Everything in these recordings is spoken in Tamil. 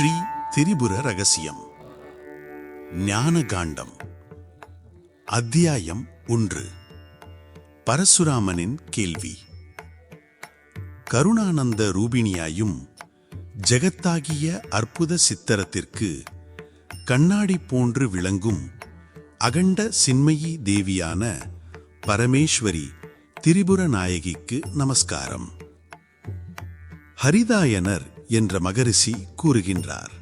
ஸ்ரீ திரிபுர ரகசியம். ஞானகாண்டம். அத்தியாயம் ஒன்று. பரசுராமனின் கேள்வி. கருணானந்த ரூபிணியாயும் ஜெகத்தாகிய அற்புத சித்தரத்திற்கு கண்ணாடி போன்று விளங்கும் அகண்ட சின்மயி தேவியான பரமேஸ்வரி திரிபுர நாயகிக்கு நமஸ்காரம். ஹரிதாயனர் என்ற மகரிஷி கூறுகின்றார்.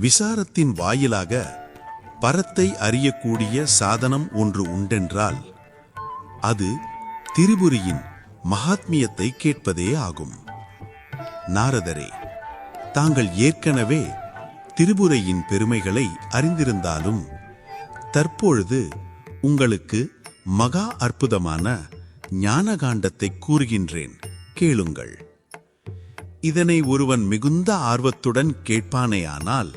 விசாரத்தின் வாயிலாக பரத்தை அறியக்கூடிய சாதனம் ஒன்று உண்டென்றால் அது திரிபுரியின் மகாத்மியத்தை கேட்பதே ஆகும். நாரதரே தாங்கள் ஏற்கனவே திரிபுரையின் பெருமைகளை அறிந்திருந்தாலும் தற்பொழுது உங்களுக்கு மகா அற்புதமான ஞானகாண்டத்தை கூறுகின்றேன். கேளுங்கள். இதனை ஒருவன் மிகுந்த ஆர்வத்துடன் கேட்பானேயானால்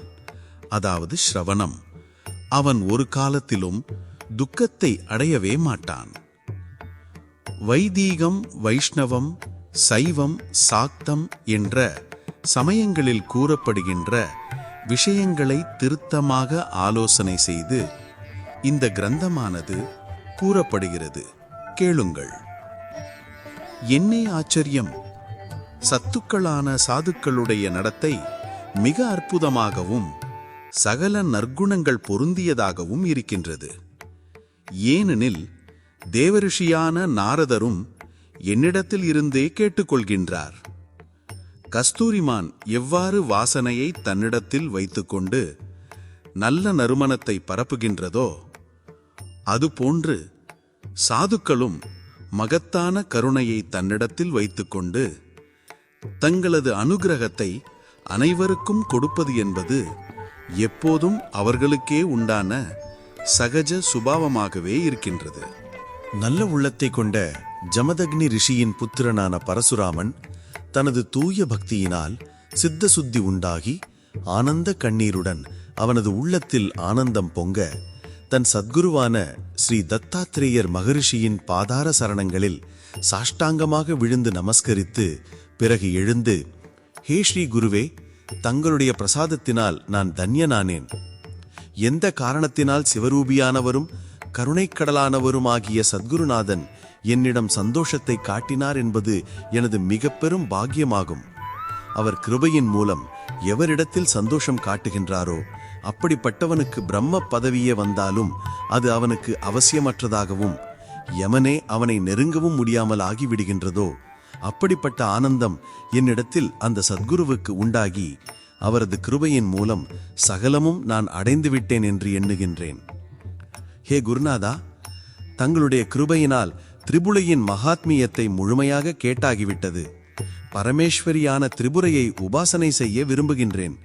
அதாவது ஸ்ரவணம் அவன் ஒரு காலத்திலும் துக்கத்தை அடையவே மாட்டான். வைதீகம் வைஷ்ணவம் சைவம் சாக்தம் என்ற சமயங்களில் கூறப்படுகின்ற விஷயங்களை திருத்தமாக ஆலோசனை செய்து இந்த கிரந்தமானது கூறப்படுகிறது. கேளுங்கள். என்னே ஆச்சரியம்! சத்துக்களான சாதுக்களுடைய நடத்தை மிக அற்புதமாகவும் சகல நற்குணங்கள் பொருந்தியதாகவும் இருக்கின்றது. ஏனெனில் தேவரிஷியான நாரதரும் என்னிடத்தில் இருந்தே கேட்டுக்கொள்கின்றார். கஸ்தூரிமான் எவ்வாறு வாசனையை தன்னிடத்தில் வைத்துக்கொண்டு நல்ல நறுமணத்தை பரப்புகின்றதோ அதுபோன்று சாதுக்களும் மகத்தான கருணையை தன்னிடத்தில் வைத்துக்கொண்டு தங்களது அனுகிரகத்தை அனைவருக்கும் கொடுப்பது என்பது எப்போதும் அவர்களுக்கே உண்டான சகஜ சுபாவமாகவே இருக்கின்றது. நல்ல உள்ளத்தை கொண்ட ஜமதக்னி ரிஷியின் புத்திரனான பரசுராமன் தனது தூய பக்தியினால் சித்த சுத்தி உண்டாகி ஆனந்த கண்ணீருடன் அவனது உள்ளத்தில் ஆனந்தம் பொங்க தன் சத்குருவான ஸ்ரீ தத்தாத்திரேயர் மகரிஷியின் பாதார சரணங்களில் சாஷ்டாங்கமாக விழுந்து நமஸ்கரித்து பிறகு எழுந்து ஹே ஸ்ரீ குருவே தங்களுடைய பிரசாதத்தினால் நான் தன்யனானேன். எந்த காரணத்தினால் சிவரூபியானவரும் கருணைக்கடலானவருமாகிய சத்குருநாதன் என்னிடம் சந்தோஷத்தை காட்டினார் என்பது எனது மிக பெரும் பாக்கியமாகும். அவர் கிருபையின் மூலம் எவரிடத்தில் சந்தோஷம் காட்டுகின்றாரோ அப்படிப்பட்டவனுக்கு பிரம்ம பதவியே வந்தாலும் அது அவனுக்கு அவசியமற்றதாகவும் யமனே அவனை நெருங்கவும் முடியாமல் ஆகிவிடுகின்றதோ? அப்படிப்பட்ட ஆனந்தம் என்னிடத்தில் அந்த சத்குருவுக்கு உண்டாகி அவரது கிருபையின் மூலம் சகலமும் நான் அடைந்து விட்டேன் என்று எண்ணுகின்றேன். ஹே குருநாதா தங்களுடைய கிருபையினால் திரிபுலையின் மகாத்மியத்தை முழுமையாக கேட்டாகிவிட்டது. பரமேஸ்வரியான திரிபுரையை உபாசனை செய்ய விரும்புகின்றேன்.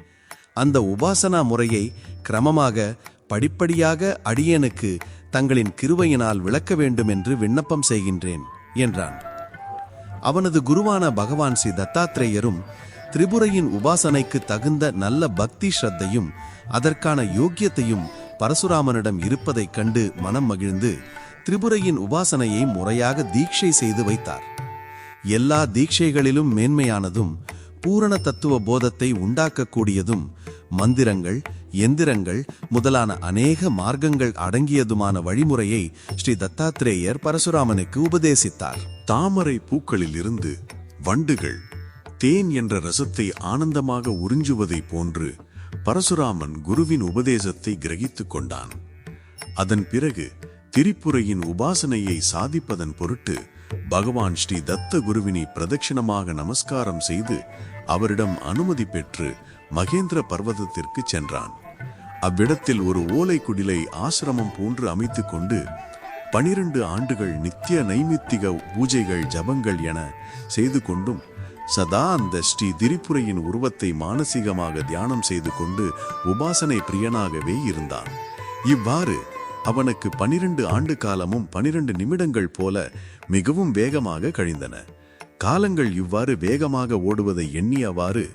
அந்த உபாசனா முறையை கிரமமாக படிப்படியாக அடியனுக்கு தங்களின் கிருவையினால் விளக்க வேண்டும் என்று விண்ணப்பம் செய்கின்றேன் என்றான். அவனது குருவான பகவான் ஸ்ரீ தத்தாத்ரேயரும் திரிபுரையின் உபாசனைக்கு தகுந்த நல்ல பக்தி ஸ்ரத்தையும் அதற்கான யோக்கியத்தையும் பரசுராமனிடம் இருப்பதைக் கண்டு மனம் மகிழ்ந்து திரிபுரையின் உபாசனையை முறையாக தீட்சை செய்து வைத்தார். எல்லா தீட்சைகளிலும் மேன்மையானதும் பூரண தத்துவ போதத்தை உண்டாக்கக்கூடியதும் மந்திரங்கள் எந்திரங்கள் முதலான அநேக மார்க்கங்கள் அடங்கியதுமான வழிமுறையை ஸ்ரீ தத்தாத்ரேயர் பரசுராமனுக்கு உபதேசித்தார். தாமரை பூக்களில் இருந்து வண்டுகள் தேன் என்ற ரசத்தை ஆனந்தமாக உறிஞ்சுவதை போன்று பரசுராமன் குருவின் உபதேசத்தை கிரகித்துக் கொண்டான். அதன் பிறகு திரிபுரையின் உபாசனையை சாதிப்பதன் பொருட்டு பகவான் ஸ்ரீ தத்த குருவினை பிரதட்சிணமாக நமஸ்காரம் செய்து அவரிடம் அனுமதி பெற்று மகேந்திர பர்வதத்திற்கு சென்றான். அவ்விடத்தில் ஒரு ஓலை குடிலை ஆசிரமம் போன்று அமைத்துக் கொண்டு பனிரெண்டு ஆண்டுகள் நித்திய நைமித்திக பூஜைகள் ஜபங்கள் என செய்து கொண்டும் சதா அந்த ஸ்ரீ திரிபுரையின் உருவத்தை மானசீகமாக தியானம் செய்து கொண்டு உபாசனை பிரியனாகவே இருந்தான். இவ்வாறு அவனுக்கு பனிரெண்டு ஆண்டு காலமும் பனிரெண்டு நிமிடங்கள் போல மிகவும் வேகமாக கழிந்தன. காலங்கள் இவ்வாறு வேகமாக ஓடுவதை எண்ணியவாறு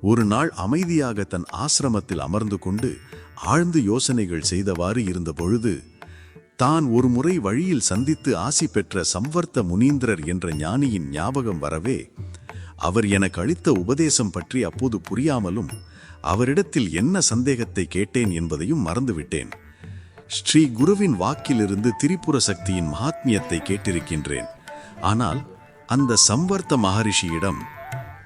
ஒரு நாள் அமைதியாக தன் ஆசிரமத்தில் அமர்ந்து கொண்டு ஆழ்ந்து யோசனைகள் செய்தவாறு இருந்த பொழுது தான் ஒரு முறை வழியில் சந்தித்து ஆசி பெற்ற சம்வர்த்த முனீந்திரர் என்ற ஞானியின் ஞாபகம் வரவே அவர் எனக்கு அளித்த உபதேசம் பற்றி அப்போது புரியாமலும் அவரிடத்தில் என்ன சந்தேகத்தை கேட்டேன் என்பதையும் மறந்துவிட்டேன். ஸ்ரீ குருவின் வாக்கிலிருந்து திரிபுர சக்தியின் மகாத்மியத்தை கேட்டிருக்கின்றேன். ஆனால் அந்த சம்வர்த்த மகரிஷியிடம்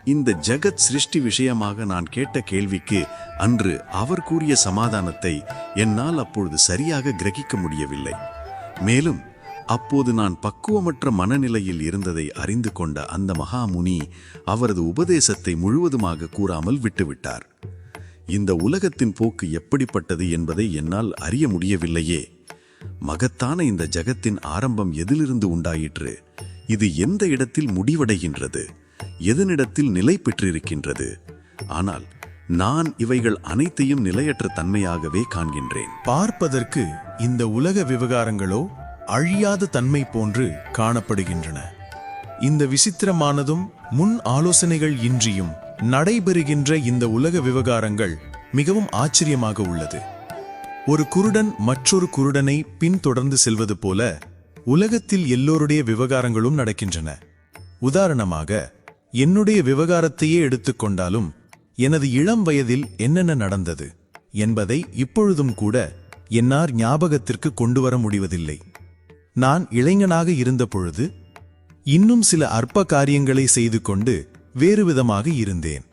இந்த ஜெகத் சிருஷ்டி விஷயமாக நான் கேட்ட கேள்விக்கு அன்று அவர் கூறிய சமாதானத்தை என்னால் அப்பொழுது சரியாக கிரகிக்க முடியவில்லை. மேலும் அப்போது நான் பக்குவமற்ற மனநிலையில் இருந்ததை அறிந்து கொண்ட அந்த மகாமுனி அவரது உபதேசத்தை முழுவதுமாக கூறாமல் விட்டுவிட்டார். இந்த உலகத்தின் போக்கு எப்படிப்பட்டது என்பதை என்னால் அறிய முடியவில்லையே. மகத்தான இந்த ஜகத்தின் ஆரம்பம் எதிலிருந்து உண்டாயிற்று? இது எந்த இடத்தில் முடிவடைகின்றது? எதனிடத்தில் நிலை பெற்றிருக்கின்றது? ஆனால் நான் இவைகள் அனைத்தையும் நிலையற்ற தன்மையாகவே காண்கின்றேன். பார்ப்பதற்கு இந்த உலக விவகாரங்களோ அழியாத தன்மை போன்று காணப்படுகின்றன. இந்த விசித்திரமானதும் முன் ஆலோசனைகள் இன்றியும் நடைபெறுகின்ற இந்த உலக விவகாரங்கள் மிகவும் ஆச்சரியமாக உள்ளது. ஒரு குருடன் மற்றொரு குருடனை பின்தொடர்ந்து செல்வது போல உலகத்தில் எல்லோருடைய விவகாரங்களும் நடக்கின்றன. உதாரணமாக என்னுடைய விவகாரத்தையே எடுத்துக்கொண்டாலும் எனது இளம் வயதில் என்னென்ன நடந்தது என்பதை இப்பொழுதும் கூட என்னார் ஞாபகத்திற்கு கொண்டு வர முடிவதில்லை. நான் இளைஞனாக இருந்தபொழுது இன்னும் சில அற்ப காரியங்களை செய்து கொண்டு வேறு விதமாக இருந்தேன்.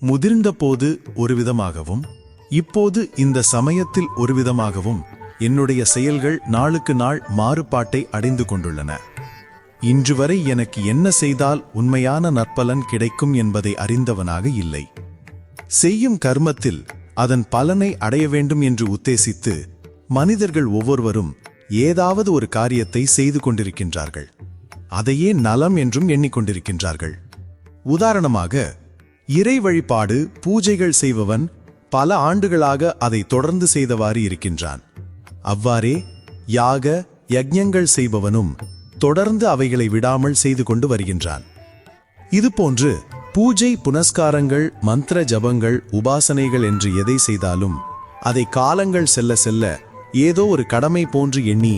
முதிர்ந்த போது ஒரு விதமாகவும் இப்போது இந்த சமயத்தில் ஒரு விதமாகவும் என்னுடைய செயல்கள் நாளுக்கு நாள் மாறுபாட்டை அடைந்து கொண்டுள்ளன. இன்று வரை எனக்கு என்ன செய்தால் உண்மையான நற்பலன் கிடைக்கும் என்பதை அறிந்தவனாக இல்லை. செய்யும் கர்மத்தில் அதன் பலனை அடைய வேண்டும் என்று உத்தேசித்து மனிதர்கள் ஒவ்வொருவரும் ஏதாவது ஒரு காரியத்தை செய்து கொண்டிருக்கின்றார்கள். அதையே நலம் என்றும் எண்ணிக்கொண்டிருக்கின்றார்கள். உதாரணமாக இறை வழிபாடு பூஜைகள் செய்பவன் பல ஆண்டுகளாக அதை தொடர்ந்து செய்தவாறு இருக்கின்றான். அவ்வாறே யாக யஜ்யங்கள் செய்பவனும் தொடர்ந்து அவைகளை விடாமல் செய்து கொண்டு வருகின்றான். இதுபோன்று பூஜை புனஸ்காரங்கள் மந்திர ஜபங்கள் உபாசனைகள் என்று எதை செய்தாலும் அதை காலங்கள் செல்ல செல்ல ஏதோ ஒரு கடமை போன்று எண்ணி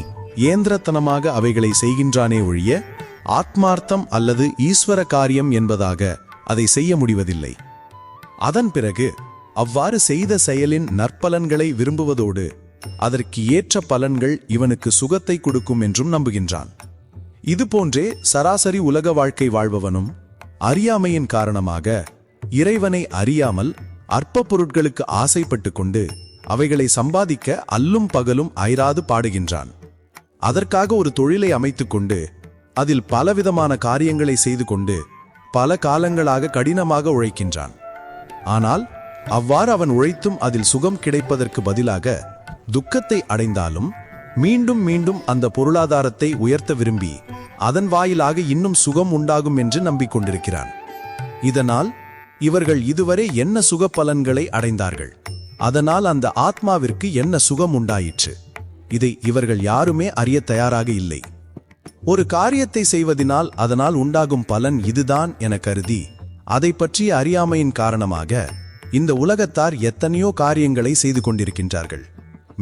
ஏந்திரத்தனமாக அவைகளை செய்கின்றானே ஒழிய ஆத்மார்த்தம் அல்லது ஈஸ்வர காரியம் என்பதாக அதை செய்ய முடிவதில்லை. அதன் பிறகு அவ்வாறு செய்த செயலின் நற்பலன்களை விரும்புவதோடு அதற்கு ஏற்ற பலன்கள் இவனுக்கு சுகத்தை கொடுக்கும் என்றும் நம்புகின்றான். இதுபோன்றே சராசரி உலக வாழ்க்கை வாழ்பவனும் அறியாமையின் காரணமாக இறைவனை அறியாமல் அற்ப பொருட்களுக்கு ஆசைப்பட்டு கொண்டு அவைகளை சம்பாதிக்க அல்லும் பகலும் அயராது பாடுகின்றான். அதற்காக ஒரு தொழிலை அமைத்துக்கொண்டு அதில் பலவிதமான காரியங்களை செய்து கொண்டு பல காலங்களாக கடினமாக உழைக்கின்றான். ஆனால் அவ்வாறு அவன் உழைத்தும் அதில் சுகம் கிடைப்பதற்கு பதிலாக துக்கத்தை அடைந்தாலும் மீண்டும் மீண்டும் அந்த பொருளாதாரத்தை உயர்த்த விரும்பி அதன் வாயிலாக இன்னும் சுகம் உண்டாகும் என்று நம்பிக்கொண்டிருக்கிறான். இதனால் இவர்கள் இதுவரை என்ன சுக பலன்களை அடைந்தார்கள்? அதனால் அந்த ஆத்மாவிற்கு என்ன சுகம் உண்டாயிற்று? இதை இவர்கள் யாருமே அறிய தயாராக இல்லை. ஒரு காரியத்தை செய்வதினால் அதனால் உண்டாகும் பலன் இதுதான் என கருதி அதை பற்றிய அறியாமையின் காரணமாக இந்த உலகத்தார் எத்தனையோ காரியங்களை செய்து கொண்டிருக்கின்றார்கள்.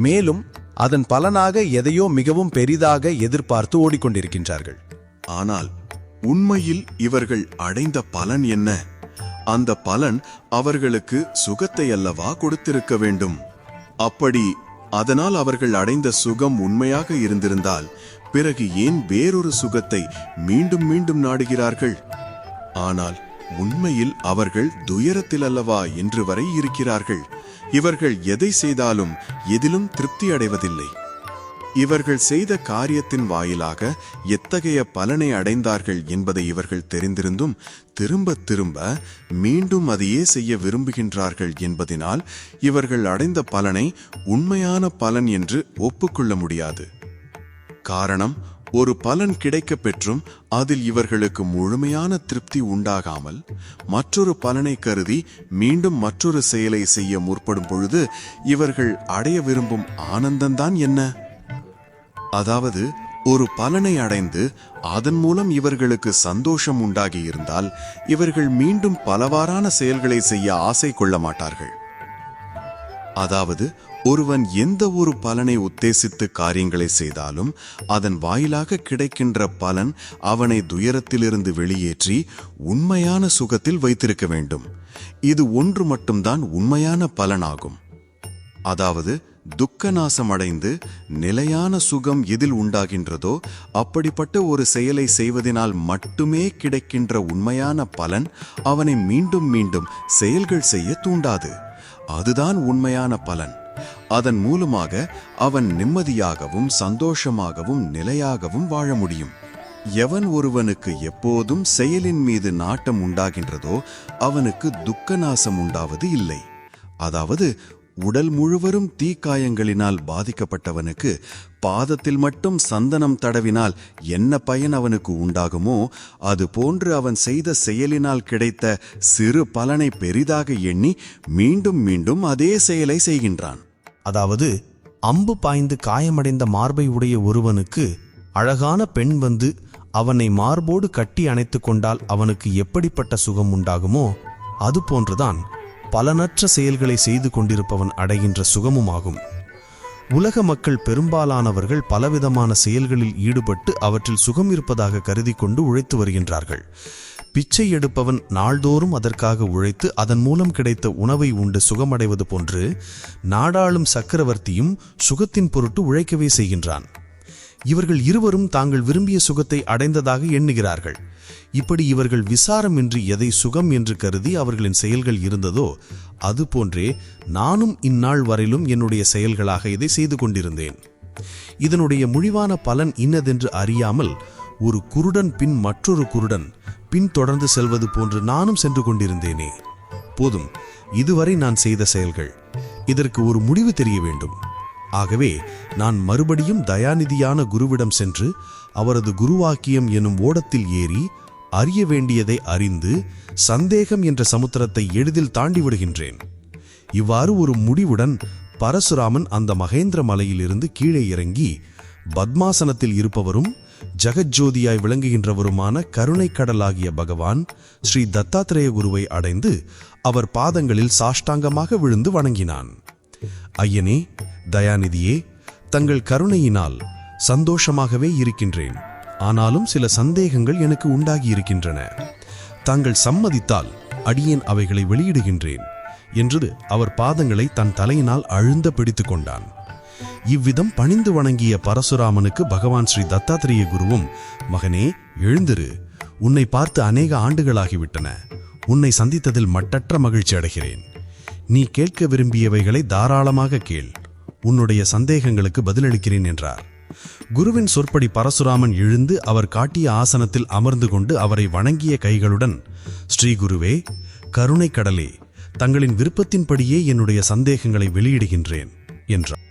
மேலும் அதன் பலனாக எதையோ மிகவும் பெரிதாக எதிர்பார்த்து ஓடிக்கொண்டிருக்கின்றார்கள். ஆனால் உண்மையில் இவர்கள் அடைந்த பலன் என்ன? அந்த பலன் அவர்களுக்கு சுகத்தை அல்லவா கொடுத்திருக்க வேண்டும். அப்படி அதனால் அவர்கள் அடைந்த சுகம் உண்மையாக இருந்திருந்தால் பிறகு ஏன் வேறொரு சுகத்தை மீண்டும் மீண்டும் நாடுகிறார்கள்? ஆனால் உண்மையில் அவர்கள் துயரத்தில் அல்லவா என்று வரை இருக்கிறார்கள்? இவர்கள் எதை செய்தாலும் எதிலும் திருப்தி அடைவதில்லை. இவர்கள் செய்த காரியத்தின் வாயிலாக எத்தகைய பலனை அடைந்தார்கள் என்பதை இவர்கள் தெரிந்திருந்தும் திரும்ப திரும்ப மீண்டும் அதையே செய்ய விரும்புகின்றார்கள் என்பதினால் இவர்கள் அடைந்த பலனை உண்மையான பலன் என்று ஒப்புக்கொள்ள முடியாது. காரணம் ஒரு பலன் கிடைக்கப் பெற்றும் அதில் இவர்களுக்கு முழுமையான திருப்தி உண்டாகாமல் மற்றொரு பலனை கருதி மீண்டும் மற்றொரு செயலை செய்ய முற்படும் பொழுது இவர்கள் அடைய விரும்பும் ஆனந்தம்தான் என்ன? அதாவது ஒரு பலனை அடைந்து அதன் மூலம் இவர்களுக்கு சந்தோஷம் உண்டாகி இருந்தால் இவர்கள் மீண்டும் பலவாறான செயல்களை செய்ய ஆசை கொள்ள மாட்டார்கள். அதாவது ஒருவன் எந்த ஒரு பலனை உத்தேசித்து காரியங்களை செய்தாலும் அதன் வாயிலாக கிடைக்கின்ற பலன் அவனை துயரத்திலிருந்து வெளியேற்றி உண்மையான சுகத்தில் வைத்திருக்க வேண்டும். இது ஒன்று மட்டும்தான் உண்மையான பலனாகும். அதாவது துக்க நாசம் அடைந்து நிலையான சுகம் எதில் உண்டாகின்றதோ அப்படிப்பட்ட ஒரு செயலை செய்வதனால் மட்டுமே கிடைக்கின்ற உண்மையான பலன் அவனை மீண்டும் மீண்டும் செயல்கள் செய்ய தூண்டாது. அதுதான் உண்மையான பலன். அதன் மூலமாக அவன் நிம்மதியாகவும் சந்தோஷமாகவும் நிலையாகவும் வாழ முடியும். எவன் ஒருவனுக்கு எப்போதும் செயலின் மீது நாட்டம் உண்டாகின்றதோ அவனுக்கு துக்க நாசம் உண்டாவது இல்லை. அதாவது உடல் முழுவதும் தீக்காயங்களினால் பாதிக்கப்பட்டவனுக்கு பாதத்தில் மட்டும் சந்தனம் தடவினால் என்ன பயன் அவனுக்கு உண்டாகுமோ அது போன்று அவன் செய்த செயலினால் கிடைத்த சிறு பலனை பெரிதாக எண்ணி மீண்டும் மீண்டும் அதே செயலை செய்கின்றான். அதாவது அம்பு பாய்ந்து காயமடைந்த மார்பை உடைய ஒருவனுக்கு அழகான பெண் வந்து அவனை மார்போடு கட்டி அணைத்து கொண்டால் அவனுக்கு எப்படிப்பட்ட சுகம் உண்டாகுமோ அதுபோன்றுதான் பலனற்ற செயல்களை செய்து கொண்டிருப்பவன் அடைகின்ற சுகமுமாகும். உலக மக்கள் பெரும்பாலானவர்கள் பலவிதமான செயல்களில் ஈடுபட்டு அவற்றில் சுகம் இருப்பதாக கருதி கொண்டு உழைத்து வருகின்றார்கள். பிச்சை எடுப்பவன் நாள்தோறும் அதற்காக உழைத்து அதன் மூலம் கிடைத்த உணவை உண்டு சுகமடைவது போன்று நாடாளும் சக்கரவர்த்தியும் சுகத்தின் பொருட்டு உழைக்கவே செய்கின்றான். இவர்கள் இருவரும் தாங்கள் விரும்பிய சுகத்தை அடைந்ததாக எண்ணுகிறார்கள். இப்படி இவர்கள் விசாரம் என்று எதை சுகம் என்று கருதி அவர்களின் செயல்கள் இருந்ததோ அதுபோன்றே நானும் இந்நாள் வரையிலும் என்னுடைய செயல்களாக இதை செய்து கொண்டிருந்தேன். இதனுடைய முடிவான பலன் இன்னதென்று அறியாமல் ஒரு குருடன் பின் மற்றொரு குருடன் பின் தொடர்ந்து செல்வது போன்று நானும் சென்று கொண்டிருந்தேனே. போதும் இதுவரை நான் செய்த செயல்கள். இதற்கு ஒரு முடிவு தெரிய வேண்டும். ஆகவே நான் மறுபடியும் தயாநிதியான குருவிடம் சென்று அவரது குருவாக்கியம் எனும் ஓடத்தில் ஏறி அறிய வேண்டியதை அறிந்து சந்தேகம் என்ற சமுத்திரத்தை எளிதில் தாண்டி விடுகின்றேன். இவ்வாறு ஒரு முடிவுடன் பரசுராமன் அந்த மகேந்திர மலையிலிருந்து கீழே இறங்கி பத்மாசனத்தில் இருப்பவரும் ஜெகஜோதியாய் விளங்குகின்றவருமான கருணை கடலாகிய பகவான் ஸ்ரீ தத்தாத்திரேய குருவை அடைந்து அவர் பாதங்களில் சாஷ்டாங்கமாக விழுந்து வணங்கினான். ஐயனே தயாநிதியே தங்கள் கருணையினால் சந்தோஷமாகவே இருக்கின்றேன். ஆனாலும் சில சந்தேகங்கள் எனக்கு உண்டாகி இருக்கின்றன. தாங்கள் சம்மதித்தால் அடியேன் அவைகளை வெளியிடுகின்றேன் என்று அவர் பாதங்களை தன் தலையினால் அழுந்த பிடித்துக் கொண்டான். இவ்விதம் பணிந்து வணங்கிய பரசுராமனுக்கு பகவான் ஸ்ரீ தத்தாத்திரேய குருவும் மகனே எழுந்திரு. உன்னை பார்த்து அநேக ஆண்டுகளாகிவிட்டன. உன்னை சந்தித்ததில் மட்டற்ற மகிழ்ச்சி அடைகிறேன். நீ கேட்க விரும்பியவைகளை தாராளமாக கேள். உன்னுடைய சந்தேகங்களுக்கு பதிலளிக்கிறேன் என்றார். குருவின் சொற்படி பரசுராமன் எழுந்து அவர் காட்டிய ஆசனத்தில் அமர்ந்து கொண்டு அவரை வணங்கிய கைகளுடன் ஸ்ரீ குருவே கருணை கடலே தங்களின் விருப்பத்தின்படியே என்னுடைய சந்தேகங்களை வெளியிடுகின்றேன் என்றார்.